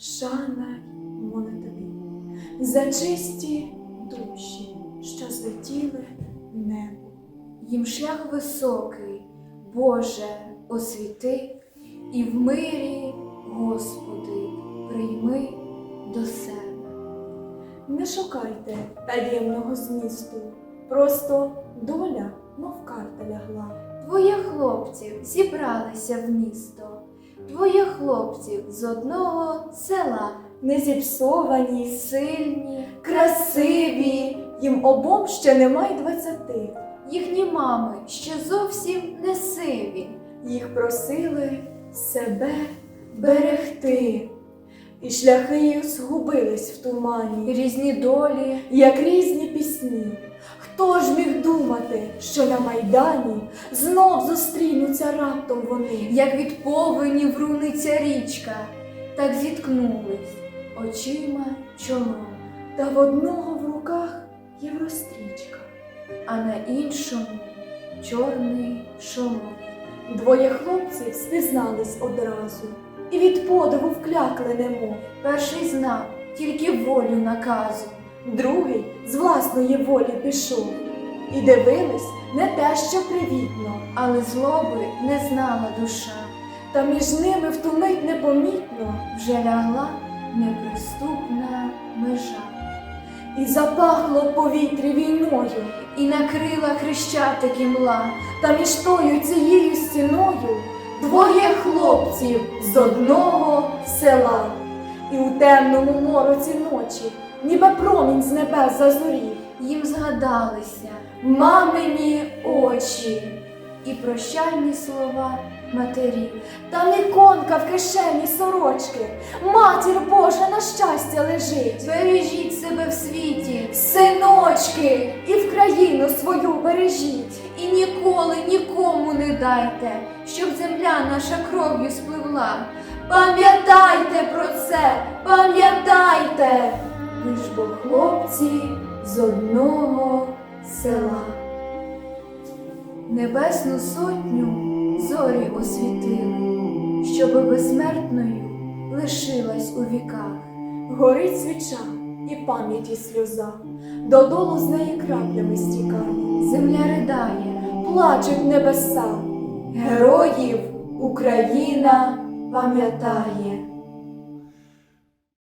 Шана й молитви за чисті душі, що злетіли в небо. Їм шлях високий, Боже, освіти, і в мирі, Господи, прийми до себе. Не шукайте таємного змісту, просто доля, мов карта лягла. Двоє хлопців зібралися в місто, двоє хлопців з одного села, Не зіпсовані, сильні, красиві, їм обом ще немає двадцяти. їхні мами ще зовсім не сиві. Їх просили себе берегти, і шляхи їх згубились в тумані, Різні долі, як різні пісні. Хто ж міг думати, що на майдані знов зустрінуться раптом вони? як від повені вруниться річка, так зіткнулись очима чолом, Та в одного в руках єврострічка. а на іншому чорний шолом. Двоє хлопців спізнались одразу, і від подиву вклякли немов. Перший знав тільки волю наказу, Другий з власної волі пішов. І дивились не те, що привітно, але злоби не знала душа, та між ними в ту мить непомітно вже лягла неприступна межа, і запахло повітрі війною, і накрила хрещатик імла, та між тою цією стіною двоє хлопців з одного села. І у темному мороці ночі, ніби промінь з небес зазорів, їм згадалися мамині очі. і прощальні слова матерів. Там іконка в кишені сорочки, матір Божа на щастя лежить. Бережіть себе в світі Синочки, і в країну свою бережіть. і ніколи нікому не дайте, щоб земля наша кров'ю спливла. Пам'ятайте про це, пам'ятайте, ж бо хлопці з одного села. Небесну сотню зорі освітили, щоби безсмертною лишилась у віках. Горить свіча і пам'яті сльоза, додолу з неї краплями стікає, Земля ридає, плачуть небеса, героїв Україна пам'ятає.